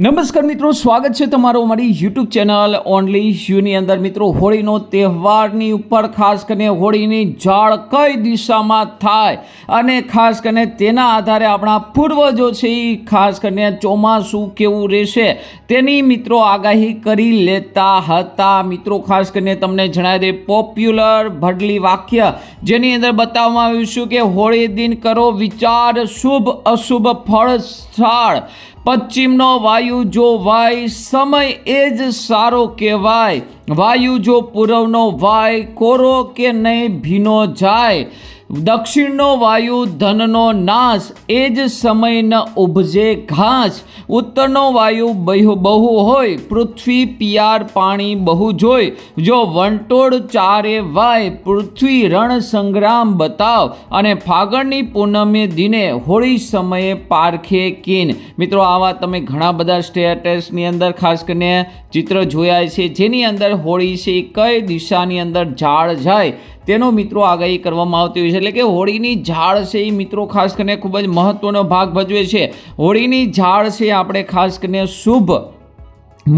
નમસ્કાર મિત્રો, સ્વાગત છે તમારું અમારી યુટ્યુબ ચેનલ ઓનલી યુની અંદર. મિત્રો, હોળીનો તહેવારની ઉપર ખાસ કરીને હોળીની ઝાડ કઈ દિશામાં થાય અને ખાસ કરીને તેના આધારે આપણા પૂર્વજો છે એ ખાસ કરીને ચોમાસું કેવું રહેશે તેની મિત્રો આગાહી કરી લેતા હતા. મિત્રો, ખાસ કરીને તમને જણાવી દે પોપ્યુલર ભડલી વાક્ય જેની અંદર બતાવવામાં આવ્યું છે કે હોળી દિન કરો વિચાર, શુભ અશુભ ફળ સ્થળ પશ્ચિમનો વાયુ જો વાય, સમય એ જ સારો કહેવાય. વાયુ જો પૂરવનો વાય, કોરો કે નહીં ભીનો જાય. દક્ષિણનો વાયુ ધનનો નાશ, એ જ સમય ન ઉપજે ઘાસ. ઉત્તરનો વાયુ બહુ બહુ હોય, પૃથ્વી પિયાર પાણી બહુ જોઈ જો વંટોળ ચારે વાય, પૃથ્વી રણ સંગ્રામ બતાવ. અને ફાગણની પૂનમે દિને હોળી સમયે પારખે કિન. મિત્રો આવા તમે ઘણા બધા સ્ટેટસની અંદર ખાસ કરીને ચિત્ર જોયા છે. જેની અંદર હોળી છે કઈ દિશાની અંદર ઝાડ જાય? તેનો મિત્રો આગાહી કરવામાં આવતી હોય છે. એટલે કે હોળીની ઝાડ છે એ મિત્રો ખાસ કરીને ખૂબ જ મહત્ત્વનો ભાગ ભજવે છે. હોળીની ઝાડ છે આપણે ખાસ કરીને શુભ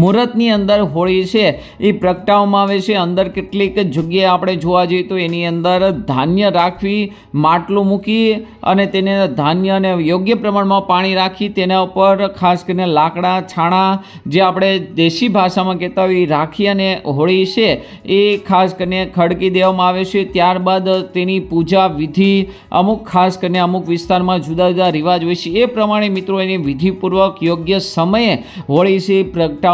મુહૂર્તની અંદર હોળી છે, એ પ્રગટાવવામાં આવે છે. અંદર કેટલીક જગ્યાએ આપણે જોવા જઈએ તો એની અંદર ધાન્ય રાખવી, માટલું મૂકી અને તેને ધાન્ય અને યોગ્ય પ્રમાણમાં પાણી રાખી તેના ઉપર ખાસ કરીને લાકડા, છાણા જે આપણે દેશી ભાષામાં કહેતા હોય એ રાખી અને હોળી છે, એ ખાસ કરીને ખડકી દેવામાં આવે છે. ત્યારબાદ તેની પૂજા વિધિ અમુક ખાસ કરીને અમુક વિસ્તારમાં જુદા જુદા રિવાજ હોય છે. એ પ્રમાણે મિત્રો એની વિધિપૂર્વક યોગ્ય સમયે હોળી છે એ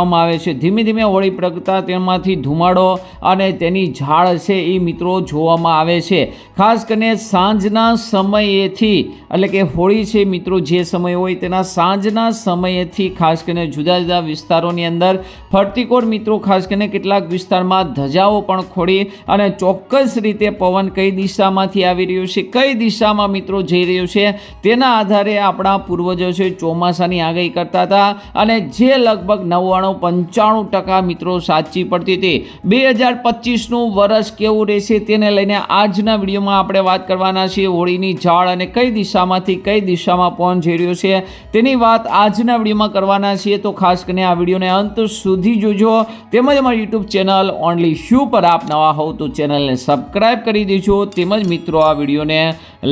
પ્રગટાવવામાં આવે છે. ધીમે ધીમે હોળી પ્રગતા તેમાંથી ધુમાડો અને તેની ઝાડ છે એ મિત્રો જોવામાં આવે છે. ખાસ કરીને સાંજના સમયેથી, એટલે કે હોળી છે મિત્રો જે સમય હોય તેના સાંજના સમયેથી ખાસ કરીને જુદા જુદા વિસ્તારોની અંદર ફરતીકોર મિત્રો ખાસ કરીને કેટલાક વિસ્તારમાં ધજાઓ પણ ખોડી અને ચોક્કસ રીતે પવન કઈ દિશામાંથી આવી રહ્યો છે, કઈ દિશામાં મિત્રો જઈ રહ્યો છે, તેના આધારે આપણા પૂર્વજો છે ચોમાસાની આગાહી કરતા હતા અને જે લગભગ નવ્વાણું પંચાણું ટકા મિત્રો સાચી પડતી હતી. બે હજાર પચીસનું વરસ કેવું રહેશે તેને લઈને આજના વિડીયોમાં આપણે વાત કરવાના છીએ. હોળીની ઝાડ અને કઈ દિશામાંથી કઈ દિશામાં પહોંચી રહ્યો છે તેની વાત આજના વિડીયોમાં કરવાના છીએ. તો ખાસ કરીને આ વિડીયોને અંત સુધી જોજો. તેમજ અમારી યુટ્યુબ ચેનલ ઓનલી શ્યુ પર આપ નવા હોવ તો ચેનલને સબસ્ક્રાઈબ કરી દેજો. તેમજ મિત્રો, આ વિડીયોને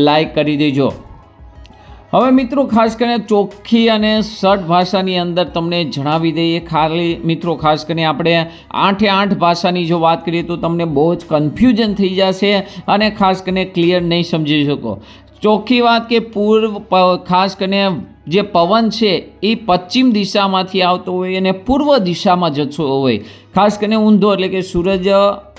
લાઈક કરી દેજો. હવે મિત્રો, ખાસ કરીને ચોખ્ખી અને સટ ભાષાની અંદર તમને જણાવી દઈએ. ખાલી મિત્રો, ખાસ કરીને આપણે આઠે આઠ ભાષાની જો વાત કરીએ તો તમને બહુ જ કન્ફ્યુઝન થઈ જશે અને ખાસ કરીને ક્લિયર નહીં સમજી શકો. ચોખ્ખી વાત કે પૂર્વ ખાસ કરીને જે પવન છે, એ પશ્ચિમ દિશામાંથી આવતો હોય અને પૂર્વ દિશામાં જતો હોય. ખાસ કરીને ઊંધો એટલે કે સૂરજ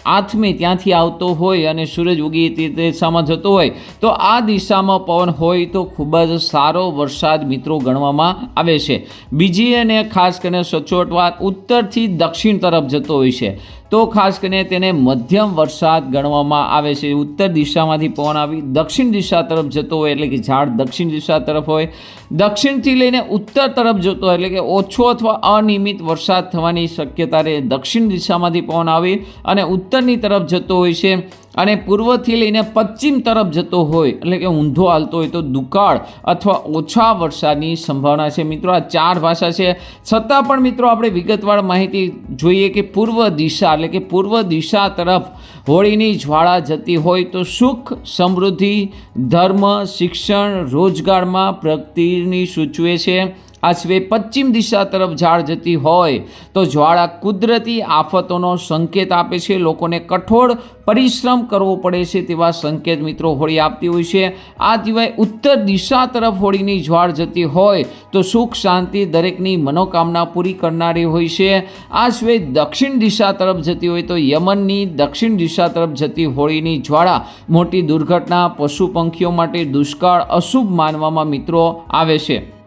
આથમે ત્યાંથી આવતો હોય અને સૂરજ ઉગી તે દિશામાં જતો હોય, તો આ દિશામાં પવન હોય તો ખૂબ જ સારો વરસાદ મિત્રો ગણવામાં આવે છે. બીજી અને ખાસ કરીને સચોટ વાત, ઉત્તરથી દક્ષિણ તરફ જતો હોય છે, તો ખાસ કરીને તેને મધ્યમ વરસાદ ગણવામાં આવે છે. ઉત્તર દિશામાંથી પવન આવી, દક્ષિણ દિશા તરફ જતો હોય, એટલે કે ઝાડ દક્ષિણ દિશા તરફ હોય. દક્ષિણથી લઈને ઉત્તર તરફ જતો હોય, એટલે કે ઓછો અથવા અનિયમિત વરસાદ થવાની શક્યતા રહે. દક્ષિણ દિશામાંથી પવન આવી અને ઉત્તરની તરફ જતો હોય છે અને પૂર્વથી લઈને પશ્ચિમ તરફ જતો હોય, એટલે કે ઊંધો હાલતો હોય તો દુકાળ અથવા ઓછા વરસાદની સંભાવના છે. મિત્રો, આ ચાર ભાષા છે. છતાં પણ મિત્રો, આપણે વિગતવાર માહિતી જોઈએ કે પૂર્વ દિશા, એટલે કે પૂર્વ દિશા તરફ હોળીની જ્વાળા જતી હોય તો સુખ, સમૃદ્ધિ, ધર્મ, શિક્ષણ, રોજગારમાં પ્રગતિની સૂચવે છે. આ સિવાય પશ્ચિમ દિશા તરફ ઝાડ જતી હોય તો જ્વાળા કુદરતી આફતોનો સંકેત આપે છે. લોકોને કઠોળ પરિશ્રમ કરવો પડે છે તેવા સંકેત મિત્રો હોળી આપતી હોય છે. આ સિવાય ઉત્તર દિશા તરફ હોળીની જ્વાળ જતી હોય તો સુખ શાંતિ દરેકની મનોકામના પૂરી કરનારી હોય છે. આ સિવાય દક્ષિણ દિશા તરફ જતી હોય તો યમનની દક્ષિણ દિશા તરફ જતી હોળીની જ્વાળા મોટી દુર્ઘટના, પશુ પંખીઓ માટે દુષ્કાળ, અશુભ માનવામાં મિત્રો આવે છે.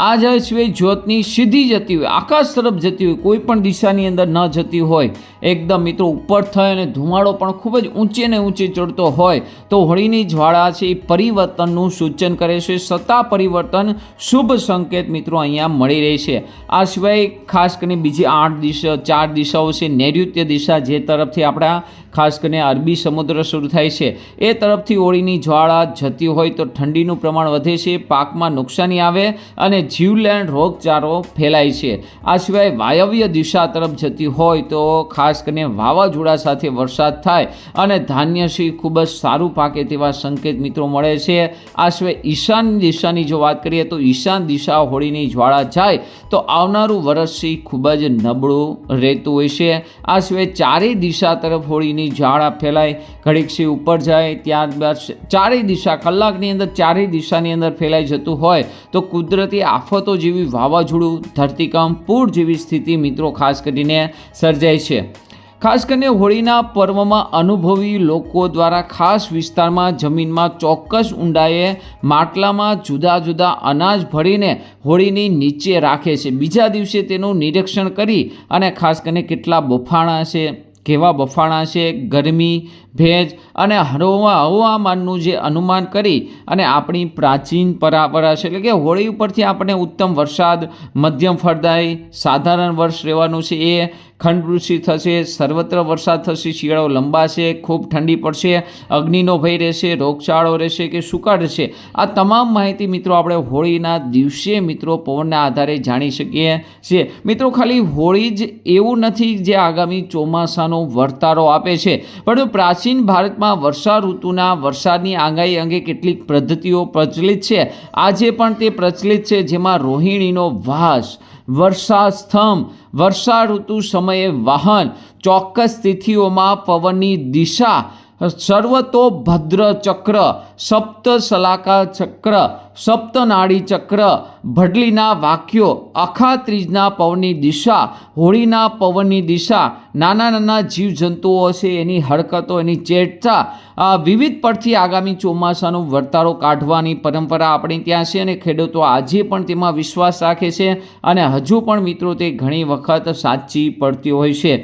આ જ સિવાય જ્યોતની સીધી જતી હોય, આકાશ તરફ જતી હોય, કોઈ પણ દિશાની અંદર ન જતી હોય એકદમ મિત્રો ઉપર થાય અને ધુમાડો પણ ખૂબ જ ઊંચે ને ઊંચે ચડતો હોય તો હોળીની જ્વાળા છે એ પરિવર્તનનું સૂચન કરે છે. સત્તા પરિવર્તન શુભ સંકેત મિત્રો અહીંયા મળી રહે છે. આ સિવાય ખાસ કરીને બીજી આઠ દિશા, ચાર દિશાઓ છે. નૈઋત્ય દિશા જે તરફથી આપણા ખાસ કરીને અરબી સમુદ્ર શરૂ થાય છે. એ તરફથી હોળીની જ્વાળા જતી હોય તો ઠંડીનું પ્રમાણ વધે છે, પાકમાં નુકસાની આવે અને જીવલેણ રોગચાળો ફેલાય છે. આ સિવાય વાયવ્ય દિશા તરફ જતી હોય તો ખાસ કરીને વાવાઝોડા સાથે વરસાદ થાય અને ધાન્ય છે ખૂબ જ સારું પાકે તેવા સંકેત મિત્રો મળે છે. આ સિવાય ઈશાન દિશાની જો વાત કરીએ તો ઈશાન દિશા હોળીની જ્વાળા જાય તો આવનારું વર્ષ છે ખૂબ જ નબળું રહેતું હોય છે. આ સિવાય ચારેય દિશા તરફ હોળીની જ્વાળા ફેલાય. ઘડીક સી ઉપર જાય ત્યારબાદ ચારેય દિશા કલાકની અંદર ચારેય દિશાની અંદર ફેલાઈ જતું હોય તો કુદરતી આફતો જેવી વાવાઝોડું, ધરતીકંપ, પૂર જેવી સ્થિતિ મિત્રો ખાસ કરીને સર્જાય છે. ખાસ કરીને હોળીના પર્વમાં અનુભવી લોકો દ્વારા ખાસ વિસ્તારમાં જમીનમાં ચોક્કસ ઊંડાઈએ માટલામાં જુદા જુદા અનાજ ભરીને હોળીની નીચે રાખે છે. બીજા દિવસે તેનું નિરીક્ષણ કરી અને ખાસ કરીને કેટલા બફાણા છે, કેવા બફાણા છે, ગરમી ભેજ અને હવા હવામાનનું જે અનુમાન કરી અને આપણી પ્રાચીન પરંપરા છે, એટલે કે હોળી ઉપરથી આપણે ઉત્તમ વરસાદ, મધ્યમ ફળદાયી, સાધારણ વર્ષ રહેવાનું છે, એ ખંડવૃષ્ટિ થશે, સર્વત્ર વરસાદ થશે, શિયાળો લંબાશે ખૂબ ઠંડી પડશે, અગ્નિનો ભય રહેશે, રોગચાળો રહેશે કે સુકાળ રહેશે. આ તમામ માહિતી મિત્રો આપણે હોળીના દિવસે મિત્રો પવનના આધારે જાણી શકીએ છીએ. મિત્રો, ખાલી હોળી જ એવું નથી જે આગામી ચોમાસાનો વર્તારો આપે છે. પરંતુ પ્રાચીન ભારતમાં વર્ષા ઋતુના વરસાદની આગાહી અંગે કેટલીક પદ્ધતિઓ પ્રચલિત છે. આજે પણ તે પ્રચલિત છે, જેમાં રોહિણીનો વાસ વર્ષા સ્તંભ વર્ષા ઋતુ સમયે વાહન, ચોક્કસ તિથિઓમાં પવનની દિશા સર્વતોભદ્ર ચક્ર સપ્ત સલાકા ચક્ર સપ્તનાડી ચક્ર ભડલીના વાક્યો આખા ત્રીજના પવનની દિશા, હોળીના પવનની દિશા, નાના નાના જીવજંતુઓ છે એની હરકતો, એની ચેટતા આ વિવિધ પરથી આગામી ચોમાસાનો વર્તારો કાઢવાની પરંપરા આપણે ત્યાં છે અને ખેડૂતો આજે પણ તેમાં વિશ્વાસ રાખે છે અને હજુ પણ મિત્રો તે ઘણી વખત સાચી પડતી હોય છે.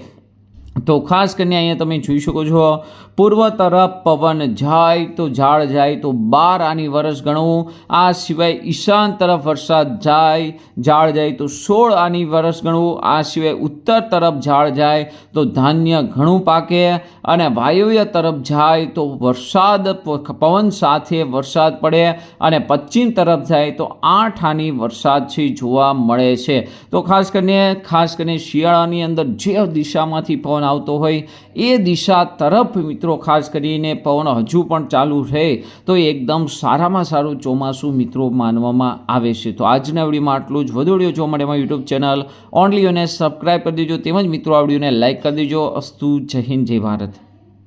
તો ખાસ કરીને અહીંયા તમે જોઈ શકો છો પૂર્વ તરફ પવન જાય તો ઝાડ જાય તો બાર આની વર્ષ ગણવું. આ સિવાય ઈશાન તરફ વરસાદ જાય, ઝાડ જાય તો સોળ આની વર્ષ ગણવું. આ સિવાય ઉત્તર તરફ ઝાડ જાય તો ધાન્ય ઘણું પાકે અને વાયવ્ય તરફ જાય તો વરસાદ પવન સાથે વરસાદ પડે અને પશ્ચિમ તરફ જાય તો આઠ આની વરસાદ છે જોવા મળે છે. તો ખાસ કરીને ખાસ કરીને શિયાળાની અંદર જે દિશામાંથી પવન આવતો હોય એ દિશા તરફ મિત્રો, ખાસ કરીને પવન હજુ પણ ચાલુ રહે તો એકદમ સારામાં સારું ચોમાસું મિત્રો માનવામાં આવે છે. તો આજના વિડીયોમાં આટલું જ. વધુ વીડિયો જોવા માટે યુટ્યુબ ચેનલ ઓનલી અને સબસ્ક્રાઈબ કરી દેજો. તેમજ મિત્રો, આ વિડીયોને લાઇક કરી દેજો. અસ્તુ જય હિન્દ, જય ભારત.